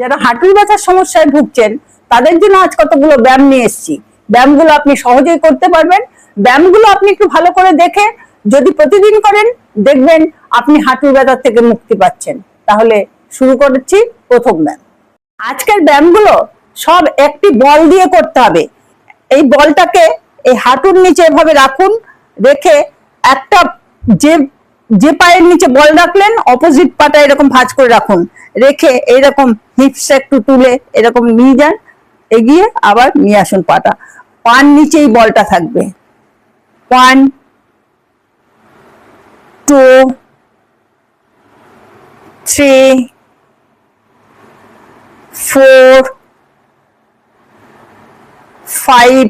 যারা হাঁটুর ব্যথার সমস্যায় ভুগছেন, তাদের জন্য আজ কতগুলো ব্যায়াম নিয়ে এসেছি। ব্যায়ামগুলো আপনি সহজেই করতে পারবেন। ব্যায়ামগুলো আপনি একটু ভালো করে দেখে যদি প্রতিদিন করেন, দেখবেন আপনি হাঁটুর ব্যথার থেকে মুক্তি পাচ্ছেন। তাহলে শুরু করছি প্রথম ব্যায়াম। আজকের ব্যায়ামগুলো সব একটি বল দিয়ে করতে হবে। এই বলটাকে এই হাঁটুর নিচে এভাবে রাখুন, রেখে একটা যে যে পায়ের নিচে বল রাখলেন অপোজিট পাটা এরকম ভাঁজ করে রাখুন। রেখে এইরকম হিপস একটু তুলে এরকম নিয়ে যান, এগিয়ে আবার নিয়ে আসুন পাটা। পান নিচেই বলটা থাকবে। One two three four five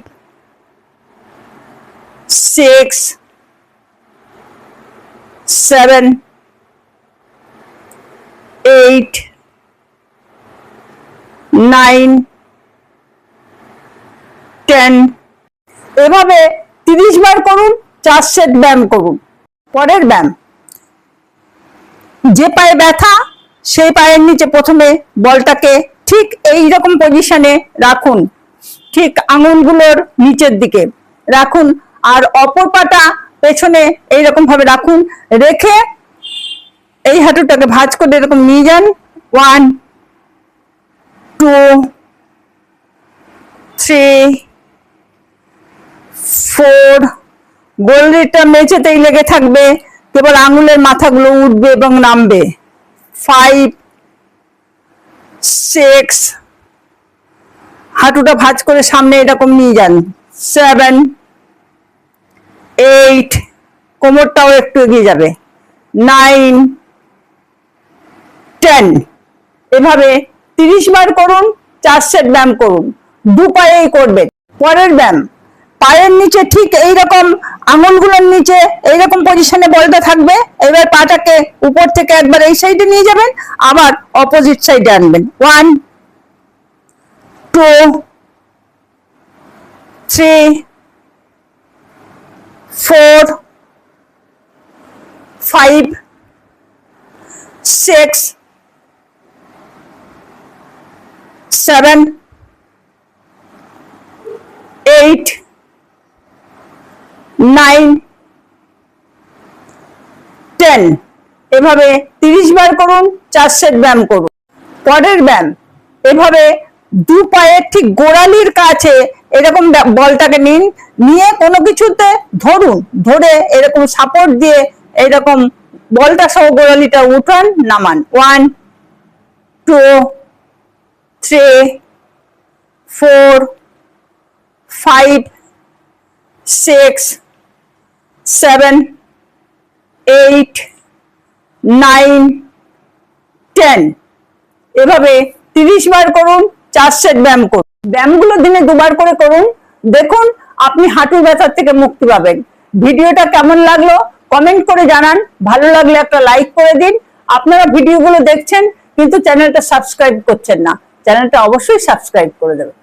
six seven eight nine ten এভাবে তিরিশ বার করুন চার সেট ব্যায়াম করুন, পরের ব্যায়াম। যে পায়ে ব্যথা, সেই পায়ের নিচে প্রথমে বলটাকে ঠিক এই রকম পজিশনে রাখুন। ঠিক আঙুলগুলোর নিচের দিকে রাখুন। আর অপর পাটা পেছনে এইরকম ভাবে রাখুন, রেখে এই হাঁটুটাকে ভাঁজ করে এরকম নিয়ে যান। ওয়ান টু থ্রি ফোর গোলরিটা মেঝেতেই লেগে থাকবে, কেবল আঙুলের মাথাগুলো উঠবে এবং নামবে। ফাইভ সিক্স হাঁটুটা ভাঁজ করে সামনে এরকম নিয়ে যান। সেভেন এইট কোমরটাও একটু এগিয়ে যাবে। নাইন টেন এভাবে তিরিশ বার করুন, চার সেট ব্যায়াম করুন, দু পায়েই করবেন পরের ব্যায়াম, পায়ের নিচে ঠিক এইরকম আঙুলগুলোর নিচে এইরকম পজিশনে বলটা থাকবে, এবার পাটাকে উপর থেকে একবার এই সাইডে নিয়ে যাবেন, আবার অপোজিট সাইডে আনবেন। One two three four, five, six, seven, eight, nine, ten. এভাবে তিরিশ বার করুন, চার সেট ব্যায়াম করুন। পরের ব্যায়াম, এভাবে দু পায়ের ঠিক গোড়ালির কাছে এরকম বলটাকে নিন। নিয়ে কোনো কিছুতে ধরুন, ধরে এরকম সাপোর্ট দিয়ে এরকম বলটা সহ গোড়ালিটা উঠান, নামান। One two three four five six seven eight nine ten এভাবে তিরিশ বার করুন, চার সেট ব্যায়াম করুন। ব্যায়ামগুলো দিনে দুবার করে করুন। দেখুন আপনি হাঁটুর ব্যথার থেকে মুক্তি পাবেন। ভিডিওটা কেমন লাগল কমেন্ট করে জানান। ভালো লাগলে একটা লাইক করে দিন। আপনারা ভিডিওগুলো দেখছেন, কিন্তু চ্যানেলটা সাবস্ক্রাইব করছেন না। চ্যানেলটা অবশ্যই সাবস্ক্রাইব করে দেবেন।